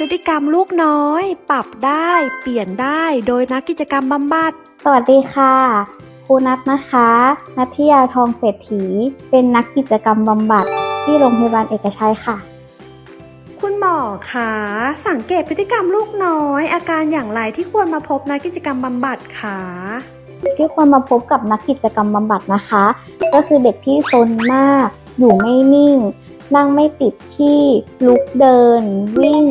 พฤติกรรมลูกน้อย ปรับได้ เปลี่ยนได้ โดยนักกิจกรรมบำบัด สวัสดีค่ะ ครูนัทนะคะ นัทยาทองเศรษฐี เป็นนักกิจกรรมบำบัดที่โรงพยาบาลเอกชัยค่ะ คุณหมอคะสังเกตพฤติกรรมลูกน้อย อาการอย่างไรที่ควรมาพบนักกิจกรรมบำบัดคะที่ควรมาพบกับนักกิจกรรมบำบัดนะคะ ก็คือเด็กที่ซนมาก อยู่ไม่นิ่ง นั่งไม่ติดที่ลุกเดิน วิ่ง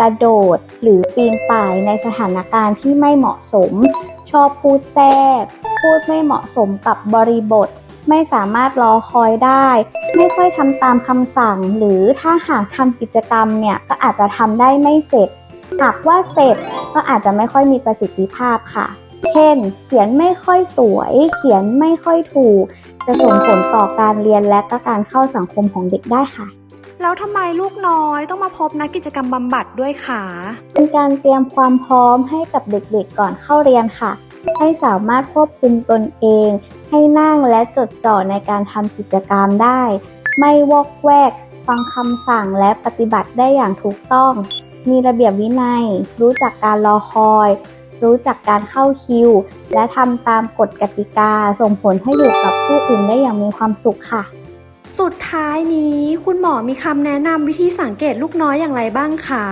กระโดด หรือปีนป่ายในสถานการณ์ที่ไม่เหมาะสม ชอบพูดแทรกพูดไม่เหมาะสมกับบริบท ไม่สามารถรอคอยได้ ไม่ค่อยทำตามคำสั่ง หรือถ้าหากทำกิจกรรมเนี่ยก็อาจจะทำได้ไม่เสร็จ หากว่าเสร็จก็อาจจะไม่ค่อยมีประสิทธิภาพค่ะ เช่น เขียนไม่ค่อยสวย เขียนไม่ค่อยถูก จะส่งผลต่อการเรียนและก็การเข้าสังคมของเด็กได้ค่ะ แล้วทำไมลูกน้อยต้องมาพบนักกิจกรรมบำบัดด้วยคะเป็นการเตรียมความพร้อมให้กับเด็กๆก่อนเข้าเรียนค่ะ ให้สามารถควบคุมตนเอง ให้นั่งและจดจ่อในการทำกิจกรรมได้ ไม่วอกแวก ฟังคำสั่งและปฏิบัติได้อย่างถูกต้อง มีระเบียบวินัย รู้จักการรอคอย รู้จักการเข้าคิว และทำตามกฎกติกา ส่งผลให้อยู่กับผู้อื่นได้อย่างมีความสุขค่ะ สุดท้ายนี้คุณหมอมีคำแนะนำวิธีสังเกตลูกน้อยอย่างไรบ้างคะ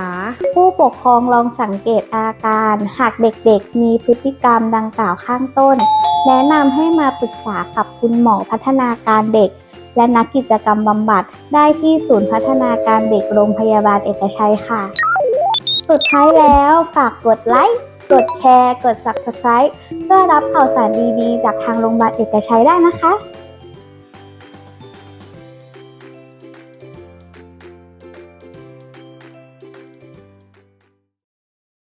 ผู้ปกครองลองสังเกตอาการ หากเด็กๆ มีพฤติกรรมดังกล่าวข้างต้น แนะนำให้มาปรึกษากับคุณหมอพัฒนาการเด็ก และนักกิจกรรมบำบัดได้ที่ศูนย์พัฒนาการเด็กโรงพยาบาลเอกชัยค่ะ สุดท้ายแล้วฝากกดไลค์กดแชร์ กด Subscribe เพื่อรับข่าวสารดีๆ จากทางโรงพยาบาลเอกชัยได้นะคะ